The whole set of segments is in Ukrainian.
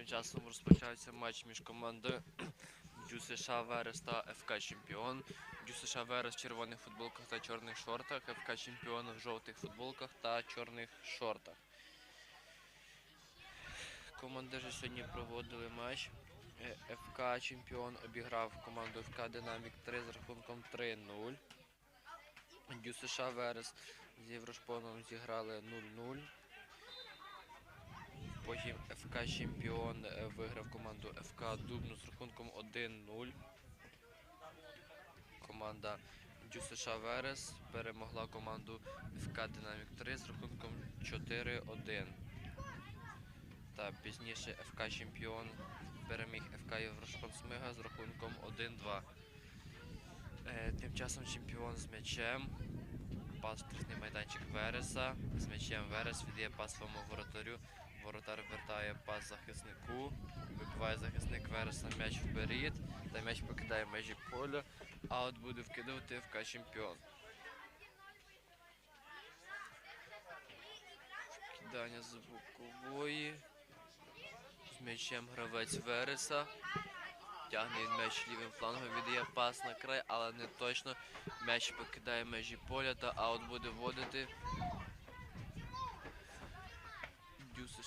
Тим часом розпочався матч між командою Дю США Верес та ФК Чемпіон. Дю США Верес в червоних футболках та чорних шортах, ФК Чемпіон в жовтих футболках та чорних шортах. Командири сьогодні проводили матч. Е, ФК Чемпіон обіграв команду ФК Динамік 3 з рахунком 3-0. Дю США Верес з Єврошпоном зіграли 0-0. Потім ФК Чемпіон е, виграв команду ФК Дубну з рахунком 1-0. Команда Дю США Верес перемогла команду ФК Динамік 3 з рахунком 4-1. Та пізніше ФК Чемпіон переміг ФК Єврошпон Смига з рахунком 1-2. Е, Тим часом чемпіон з м'ячем. Пас в майданчик Вереса. З м'ячем Верес віддає пас своєму воротарю. Воротар вертає пас захиснику. Вибиває захисник Вереса м'яч вперед. Та м'яч покидає межі поля. А от буде вкидувати ФК чемпіон. Кидання з бокової. З м'ячем гравець Вереса. Тягне він м'яч лівим флангом, віддає пас на край, але не точно. М'яч покидає межі поля та аут буде вводити.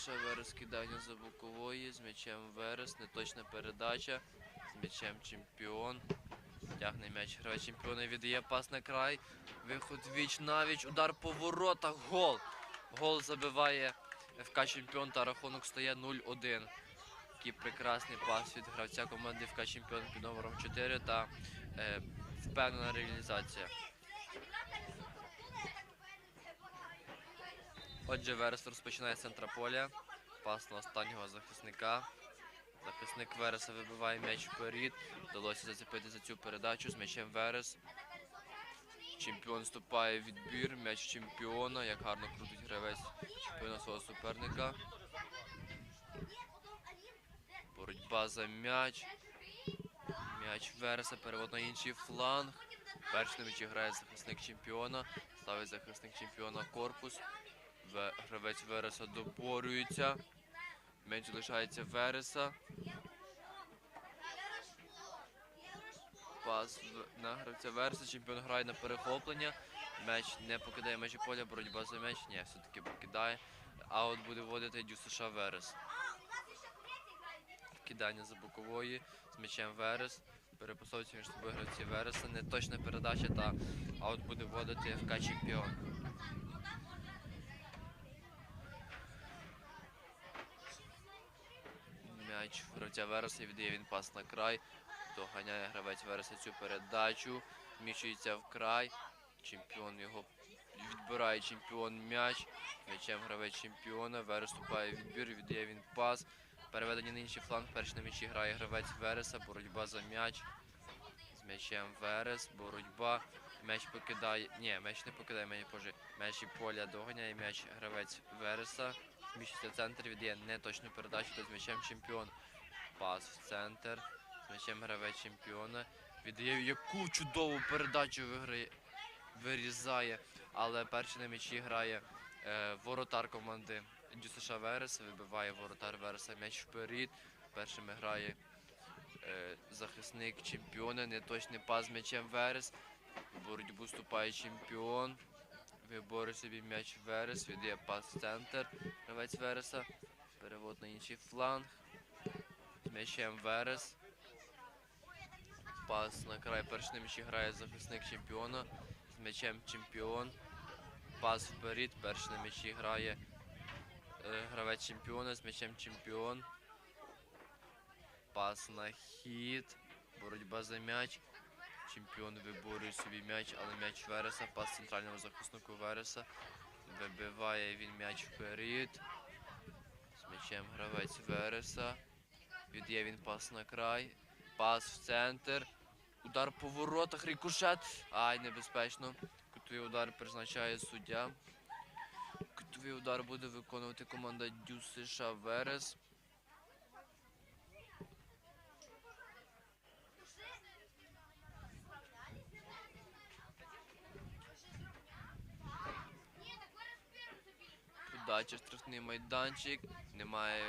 Дю США Верес кидання за бокової. З м'ячем Верес. Неточна передача. З м'ячем чемпіон. Тягне м'яч гравець чемпіона, віддає пас на край. Виход віч навіч. Удар по воротах. Гол. Гол забиває ФК Чемпіон та рахунок стає 0-1. Такий прекрасний пас від гравця команди ФК Чемпіон під номером 4 та е, впевнена реалізація. Отже, Верес розпочинає з центра поля. Пас на останнього захисника. Захисник Вереса вибиває м'яч вперед. Вдалося зацепити за цю передачу з м'ячем Верес. Чемпіон вступає в відбір. М'яч чемпіона. Як гарно крутить гравець чемпіона свого суперника. Боротьба за м'яч. М'яч Вереса, перевод на інший фланг. Перший на м'ячі грає захисник чемпіона. Ставить захисник чемпіона корпус. Ве- Гравець Вереса доборюється. М'яч залишається Вереса. Пас на гравця Вереса. Чемпіон грає на перехоплення. М'яч не покидає межі поля, боротьба за м'яч. Ні, все-таки покидає. Аут буде вводити Дю США Верес. Кидання за бокової з м'ячем Верес. Перепасовуються між собою гравці Вереса. Неточна передача та аут буде вводити ФК Чемпіон. М'яч гравця Вереса віддає він пас на край. Доганяє гравець Вереса цю передачу. Вміщується в край. Чемпіон його відбирає чемпіон м'яч. М'ячем гравець чемпіона. Верес вступає в відбір, віддає він пас. Переведення на інший фланг. Перший на м'ячі грає гравець Вереса. Боротьба за м'яч. З м'ячем Верес. Боротьба. М'яч покидає. Ні, м'яч не покидає мені позже. М'яч і поля доганяє м'яч гравець Вереса. Зміщується центр, віддає неточну передачу та з м'ячем чемпіон. Пас в центр. З м'ячем гравець чемпіона. Віддає яку чудову передачу виграє. Вирізає. Але перший на м'ячі грає е, воротар команди ДЮСШ Верес. Вибиває воротар Вереса м'яч вперед. Першими грає е, захисник чемпіона. Неточний пас з м'ячем Верес. В боротьбу вступає чемпіон. Виборює собі м'яч Верес, віддає пас центр. Гравець Вереса. Перевод на інший фланг. З м'ячем Верес. Пас на край перший м'ячі грає захисник чемпіона. З м'ячем чемпіон. Пас вперед. Перший на м'ячі грає е, гравець чемпіона з м'ячем чемпіон. Пас на хід. Боротьба за м'яч. Чемпіон виборює собі м'яч, але м'яч Вереса, пас центральному захиснику Вереса. Вибиває він м'яч вперед. З м'ячем гравець Вереса. Віддає він пас на край. Пас в центр. Удар по воротах, рикошет. Ай, небезпечно. Кутовий удар призначає суддя. Кутовий удар буде виконувати команда Дю США Верес. Подача штрафний майданчик. Немає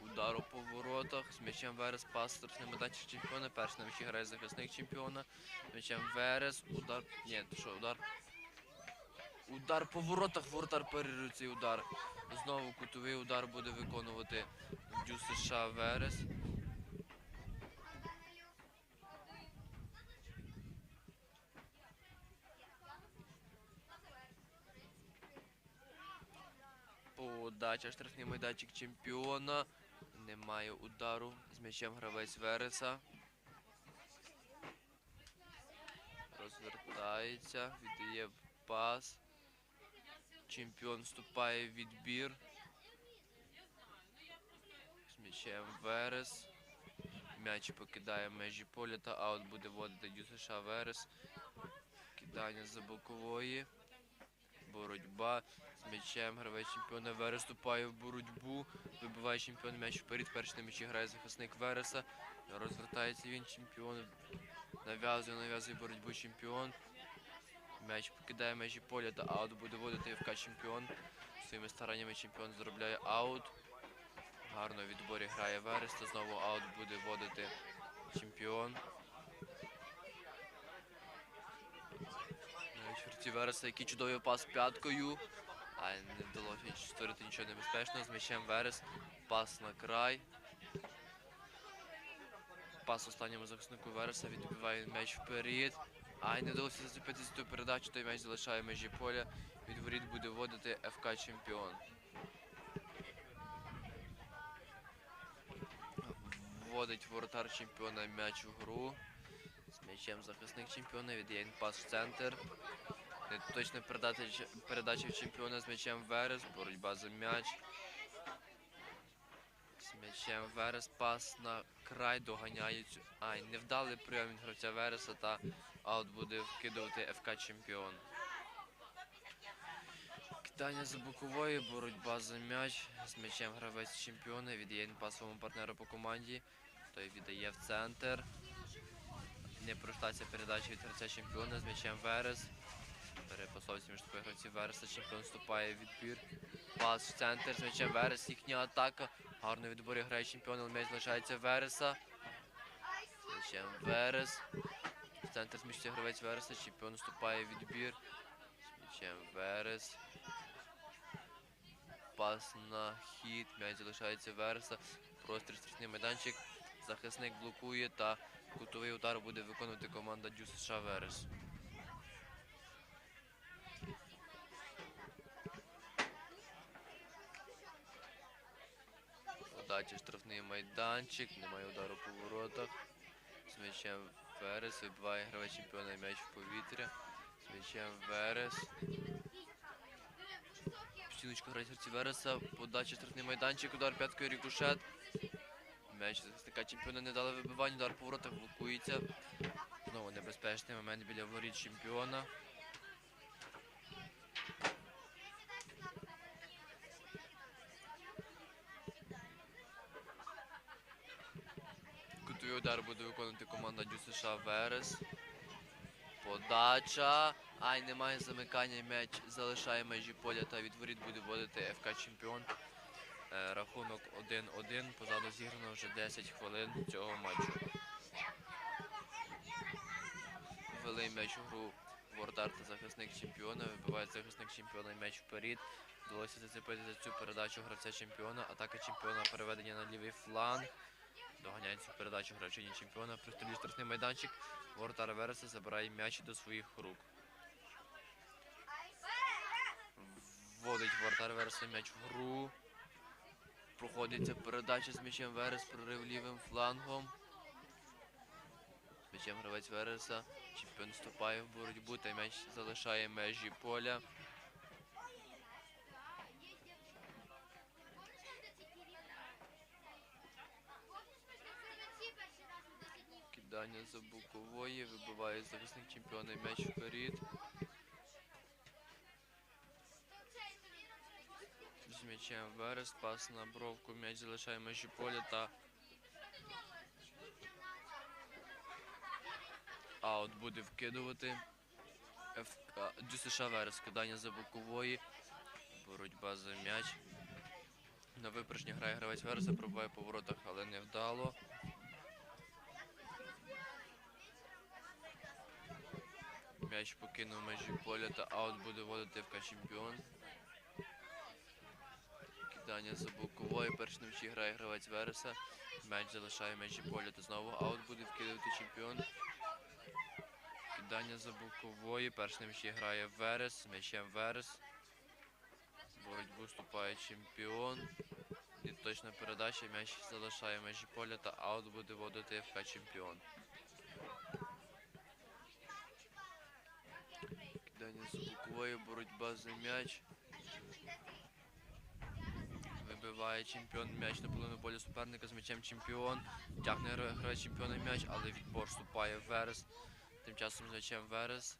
удару по воротах. З м'ячем Верес пас штрафний майданчик чемпіона. Перший на м'ячі грає захисник чемпіона. З м'ячем Верес. Удар. Ні, що, удар. Удар по воротах. Воротар перерує цей удар. Знову кутовий удар буде виконувати Дю США Верес. Подача штрафний майданчик чемпіона. Немає удару. З м'ячем гравець Вереса. Розвертається, віддає пас. Чемпіон вступає в відбір. З м'ячем Верес. М'яч покидає межі поля та аут буде вводити Дюсаша Верес. Кидання за бокової. Боротьба з м'ячем. Гравець чемпіона Верес вступає в боротьбу. Вибиває чемпіон м'яч вперед. Перший на м'ячі грає захисник Вереса. Розвертається він чемпіон. Нав'язує, нав'язує боротьбу чемпіон. М'яч покидає межі поля та аут буде вводити ФК чемпіон. Своїми стараннями чемпіон заробляє аут. Гарно в відборі грає Верес та знову аут буде вводити чемпіон. Вереса, який чудовий пас п'яткою. А не вдалося створити нічого небезпечного. З м'ячем Верес. Пас на край. Пас останньому захиснику Вереса. Відбиває м'яч вперед. Ай, не вдалося зацепити за ту передачу, той м'яч залишає межі поля. Від воріт буде вводити ФК чемпіон. Вводить воротар чемпіона м'яч у гру. З м'ячем захисник чемпіона віддає пас в центр. Неточна передача, передача чемпіона з м'ячем Верес. Боротьба за м'яч. З м'ячем Верес пас на край доганяють. Ай, невдалий прийом від гравця Вереса та аут буде вкидувати ФК чемпіон. Кидання за бокової, боротьба за м'яч. З м'ячем гравець чемпіона віддає пас своєму партнеру по команді. Той віддає в центр. Не пройшла ця передача від гравця чемпіона з м'ячем Верес. Перепасовується між гравців Вереса. Чемпіон вступає відбір. Пас в центр з м'ячем Верес. Їхня атака. Гарно відборі грає чемпіон, але м'яч залишається Вереса. М'ячем Верес. В центр зміщується гравець Вереса. Чемпіон вступає відбір. М'ячем Верес. Пас на хід. М'яч залишається Вереса. Простріл штрафний майданчик. Захисник блокує та кутовий удар буде виконувати команда Дю США Верес. Подача штрафний майданчик, немає удару по воротах. З м'ячем Верес вибиває гравець чемпіона м'яч в повітря. З м'ячем Верес. Стіночка грає гравці Вереса. Подача штрафний майданчик, удар п'яткою рікошет. М'яч захисника чемпіона не дали вибивання, удар по воротах блокується. Знову небезпечний момент біля воріт чемпіона. Кутовий удар буде виконувати команда Дю США Верес. Подача. Ай, немає замикання. М'яч залишає межі поля та від воріт буде вводити ФК Чемпіон. Е, Рахунок 1-1. Позаду зіграно вже 10 хвилин цього матчу. Ввели м'яч у гру воротар та захисник чемпіона. Вибиває захисник чемпіона м'яч вперед. Вдалося зацепити за цю передачу гравця чемпіона. Атака чемпіона переведення на лівий фланг. Доганяє цю передачу гравчині чемпіона. Пристрілює штрафний майданчик. Воротар Вереса забирає м'яч до своїх рук. Вводить воротар Вереса м'яч в гру. Проходиться передача з м'ячем Верес, прорив лівим флангом. З м'ячем гравець Вереса. Чемпіон вступає в боротьбу та м'яч залишає межі поля. Кидання за бокової, вибиває захисник чемпіона м'яч вперед. З м'ячем Верес, пас на бровку, м'яч залишає межі поля та аут буде вкидувати. ФК Дю США Верес, кидання за бокової, боротьба за м'яч. На випередження грає гравець Вереса, пробиває по воротах, але не вдало. М'яч покинув межі поля та аут буде вводити ФК чемпіон. Кидання за боковою. Перший на м'ячі грає гравець Вереса. М'яч залишає межі поля та знову аут буде вкидувати чемпіон. Кидання за бокової. Перший на м'ячі грає Верес. М'ячем Верес. Боротьбу вступає чемпіон. І точна передача. М'яч залишає межі поля та аут буде вводити ФК чемпіон. З бокової, боротьба за м'яч. Вибиває чемпіон м'яч на половину поля суперника з м'ячем чемпіон. Тягне грає чемпіона м'яч, але відбор вступає Верес. Тим часом з м'ячем Верес.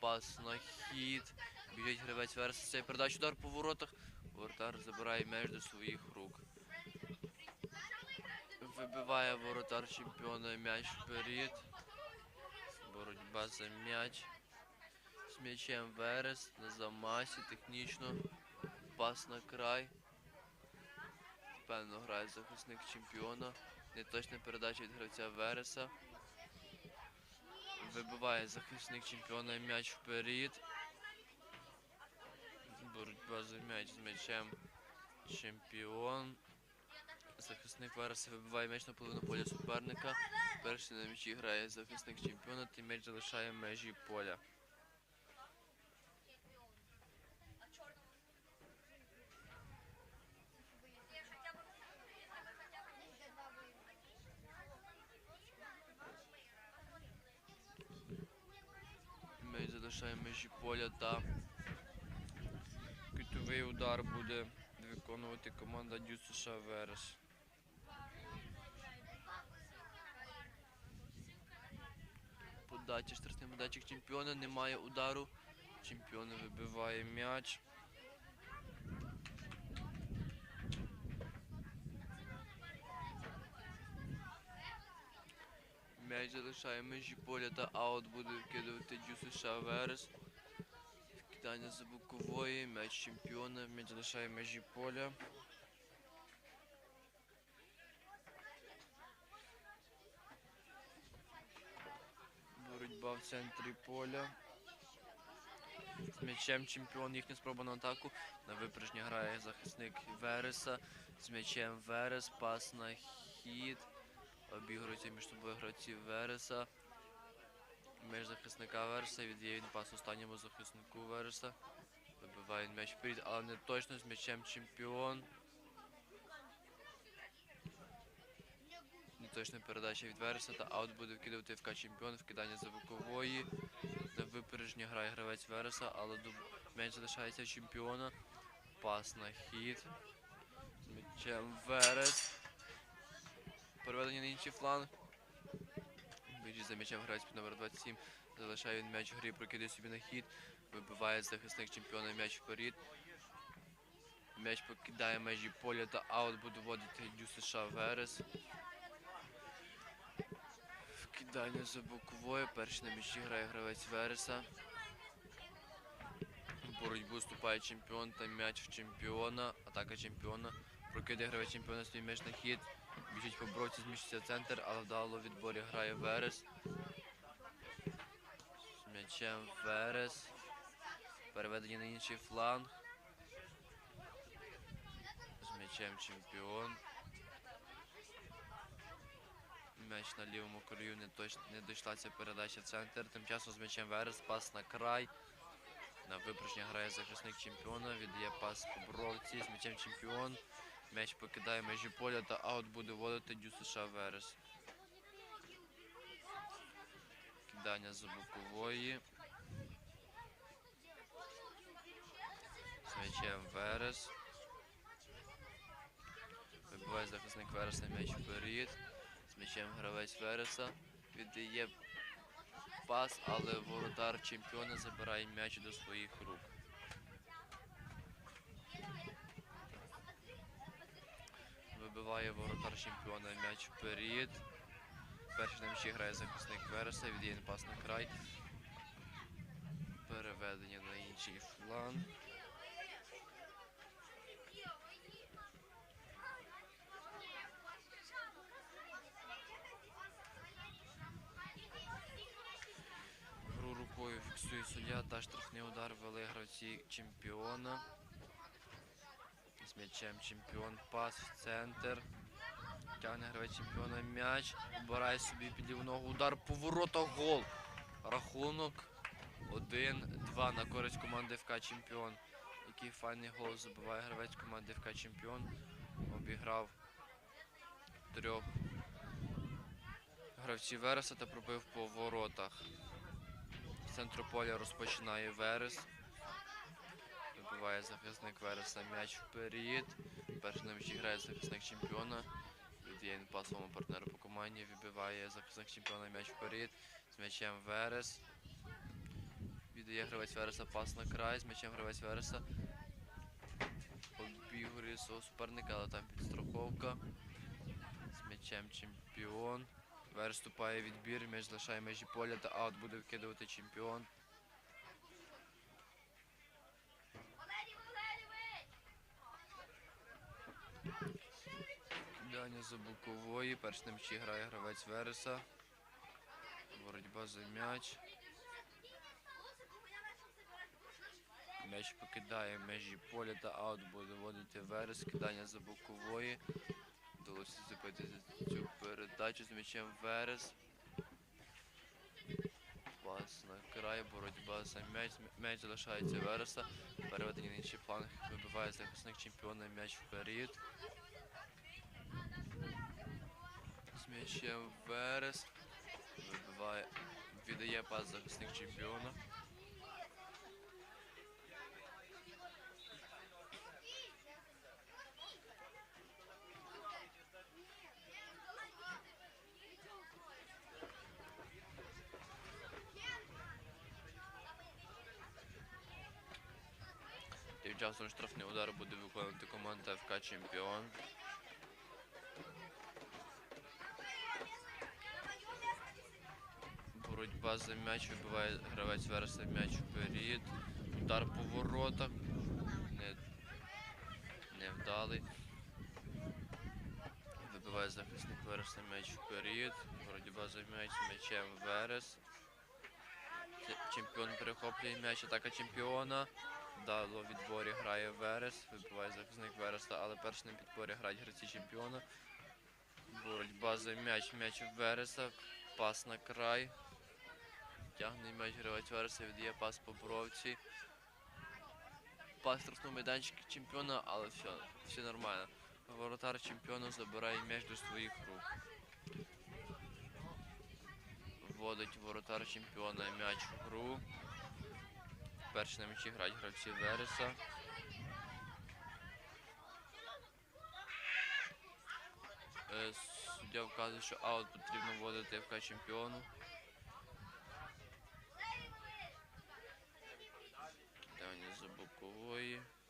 Пас на хід. Біжить гравець Верес. Цей передач удар по воротах. Воротар забирає м'яч до своїх рук. Вибиває воротар чемпіона м'яч вперед. Боротьба за м'яч. З м'ячем Верес на замасі технічно. Пас на край. Певно грає захисник чемпіона. Неточна передача від гравця Вереса. Вибиває захисник чемпіона м'яч вперед. Боротьба за м'яч з м'ячем чемпіон. Захисник Вереса вибиває м'яч на половину поля суперника. Перший на м'ячі грає захисник чемпіона, та м'яч залишає межі поля. М'яч залишає межі поля та кутовий удар буде виконувати команда Дю США Верес. Подача, штрафний медачик чемпіона, немає удару. Чемпіон вибиває м'яч. М'яч залишає межі поля та аут буде вкидувати Дю США Верес. Кидання за бокової, м'яч чемпіона, м'яч залишає межі поля. Боротьба в центрі поля. З м'ячем чемпіон, їхня спроба на атаку. На випередження грає захисник Вереса. З м'ячем Верес, пас на хід. Обігруються між собою гравці Вереса. Між захисника Вереса віддає він пас останньому захиснику Вереса. Вибиває м'яч вперед, але не точно з м'ячем чемпіон. Неточна передача від Вереса та аут буде вкидувати ФК чемпіон, вкидання за бокової. На випередження грає гравець Вереса, але м'яч залишається чемпіона. Пас на хід. З м'ячем Верес. Переведення на інший фланг. Біжить за м'ячем гравець під номер 27. Залишає він м'яч в грі, прокидає собі на хід. Вибиває захисник чемпіона м'яч вперед. М'яч покидає межі поля та аут буде вводити Дю США Верес. Вкидання за боковою. Перший на м'ячі грає гравець Вереса. В боротьбу вступає чемпіон та м'яч в чемпіона. Атака чемпіона. Прокидає гравець чемпіона свій м'яч на хід. Біжить по бровці, зміщується центр, але вдало відборі грає Верес. З м'ячем Верес. Переведення на інший фланг. З м'ячем чемпіон. М'яч на лівому краю не, точ... не дійшла ця передача в центр. Тим часом з м'ячем Верес пас на край. На випрошення грає захисник чемпіона, віддає пас по бровці з м'ячем чемпіон. М'яч покидає межі поля та аут буде вводити Дю США Верес. Кидання за бокової. З м'ячем Верес. Вибиває захисник Вереса м'яч вперед. З м'ячем гравець Вереса. Віддає пас, але воротар чемпіона забирає м'яч до своїх рук. Вибиває воротар чемпіона м'яч вперед. Перший на м'ячі грає захисник Вереса, віддає пас на край. Переведення на інший фланг. Гру рукою фіксує суддя та штрафний удар вели гравці чемпіона. М'ячем чемпіон пас в центр. Тягне гравець чемпіона м'яч. Вбирає собі під ліву ногу. Удар по воротах гол. Рахунок 1-2 на користь команди ФК Чемпіон. Який файний гол забиває гравець команди ФК Чемпіон. Обіграв трьох гравців Вереса та пробив по воротах. З центру поля розпочинає Верес. Вибиває захисник Вереса м'яч вперед. Перший на грає захисник чемпіона. Віддає пас партнеру по команді. Вибиває захисник чемпіона м'яч вперед. З м'ячем Верес. Віддає гравець Вереса пас на край. З м'ячем гравець Вереса. Обігрує свого суперника, але там підстраховка. З м'ячем чемпіон. Верес вступає відбір, м'яч залишає межі поля та аут буде викидувати чемпіон. Кидання за бокової. Перш на м'ячі грає гравець Вереса. Боротьба за м'яч. М'яч покидає межі поля та аут буде вводити Верес. Кидання за бокової. Вдалося за цю передачу з м'ячем Верес. Пас на край, боротьба за м'яч. М'яч залишається Вереса. Переведення на інший. Вибиває захисник чемпіона м'яч вперед. М'ячем Верес. Вибиває. Віддає пас захисник чемпіона. Тим часом штрафний удар буде виконувати команда ФК Чемпіон. Боротьба за м'яч вибиває гравець Вереса м'яч вперед. Удар по воротах. Не, невдалий. Вибиває захисник Вереса м'яч вперед. Боротьба за м'яч м'ячем Верес. Чемпіон перехоплює м'яч, атака чемпіона. Дало в відборі грає Верес, вибиває захисник Вереса, але перш на підборі грають гравці чемпіона. Боротьба за м'яч, м'яч Вереса, пас на край. Тягне м'яч гравець Вереса, віддає пас по бровці. Пас штрафнув майданчик чемпіона, але все, все нормально. Воротар чемпіона забирає м'яч до своїх рук. Вводить воротар чемпіона м'яч в гру. Перші на м'ячі грають гравці Вереса. Е, Суддя вказує, що аут потрібно вводити ФК чемпіону. Кидання за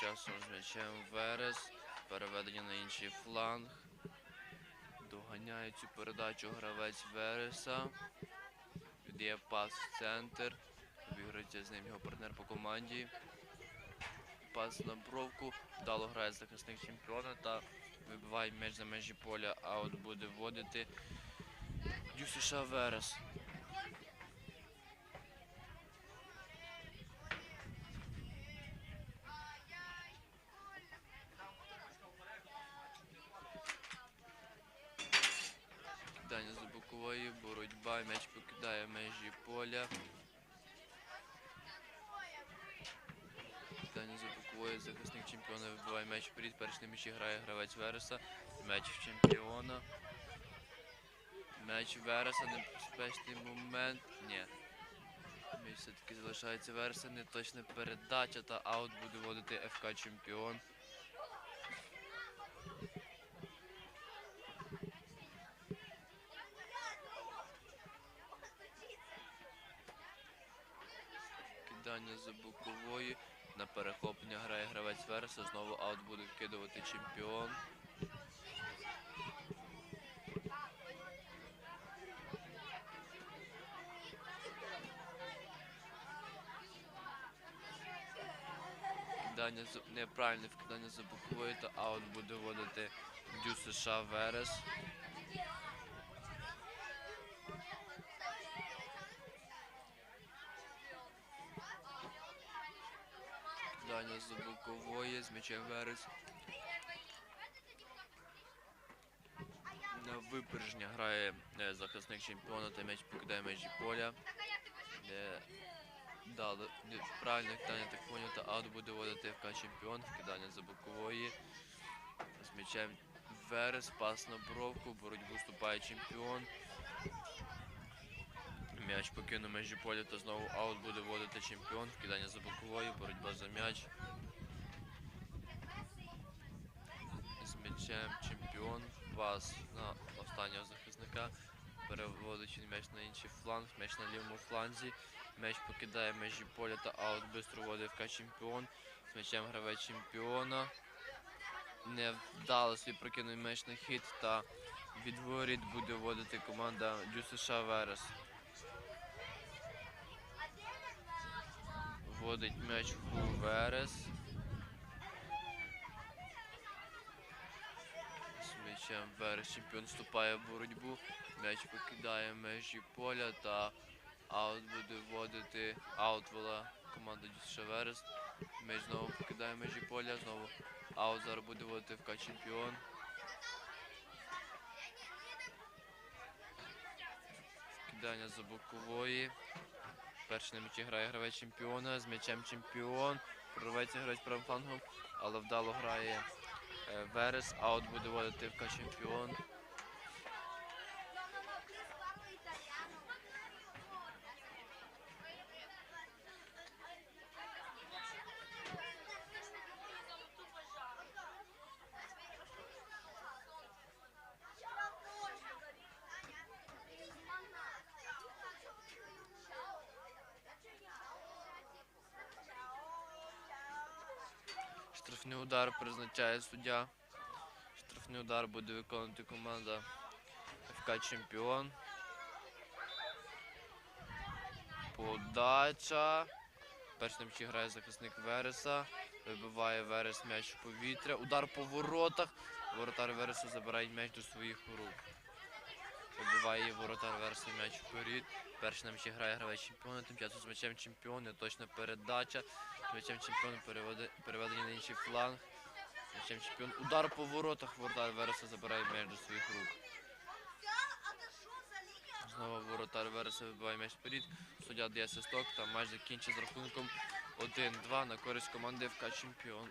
часом з м'ячем Верес. Переведення на інший фланг. Доганяє цю передачу гравець Вереса. Віддає пас в центр. Обігрується з ним його партнер по команді. Пас на бровку. Вдало грає захисник чемпіона та вибиває м'яч за межі поля, а от буде вводити Дюсиша Верес. Даня боротьба, м'яч покидає межі поля. Питання за захисник чемпіона вибиває м'яч вперед, перший на м'ячі грає гравець Вереса, м'яч в чемпіона. М'яч Вереса, небезпечний момент. Ні. М'яч все-таки залишається Вереса, неточна передача та аут буде водити ФК чемпіон. Кидання за бокової. На перехоплення грає гравець Вереса. Знову аут буде вкидувати чемпіон. За неправильне вкидання за бокової, то аут буде водити Дю США Верес. Кидання за бокової з м'ячем Верес. На випередження грає е, захисник чемпіона та м'яч покидає межі поля. Е, Дали не- правильне кидання, так поняв, та аут буде водити ФК чемпіон, вкидання за бокової. З м'ячем Верес, пас на бровку, боротьбу вступає чемпіон. М'яч покинув межі поля та знову аут буде водити чемпіон, вкидання за бокової, боротьба за м'яч. З м'ячем чемпіон, пас на останнього захисника. Переводить м'яч на інший фланг, м'яч на лівому фланзі. М'яч покидає межі поля та аут бистро водить ФК чемпіон. З м'ячем гравець чемпіона. Не вдало свій прокинув м'яч на хід та від воріт буде водити команда Дю США Верес. Вводить м'яч гру Верес. З м'ячем Верес чемпіон вступає в боротьбу. М'яч покидає межі поля та аут буде вводити. Аут вела команда Дю США Верес. М'яч знову покидає межі поля. Знову аут зараз буде вводити ФК чемпіон. Кидання за бокової. Перший на м'ячі грає гравець чемпіона з м'ячем чемпіон. Прорветься гравець правим флангом, але вдало грає Верес, Верес. Аут буде водити ФК чемпіон. Штрафний удар призначає суддя. Штрафний удар буде виконувати команда ФК Чемпіон. Подача. Перший на м'ячі грає захисник Вереса. Вибиває Верес м'яч в повітря. Удар по воротах. Воротар Вересу забирає м'яч до своїх рук. Вибиває воротар Вереса м'яч вперед. Перший на м'ячі грає гравець чемпіона. Тим часом з м'ячем чемпіона. Точна передача. З М'ячем чемпіон переведе- переведення на інший фланг. М'ячем чемпіон. Удар по воротах. Воротар Вереса забирає м'яч до своїх рук. Знову воротар Вереса вибиває м'яч вперед. Суддя дає свисток та матч закінчить з рахунком 1-2 на користь команди ФК Чемпіон.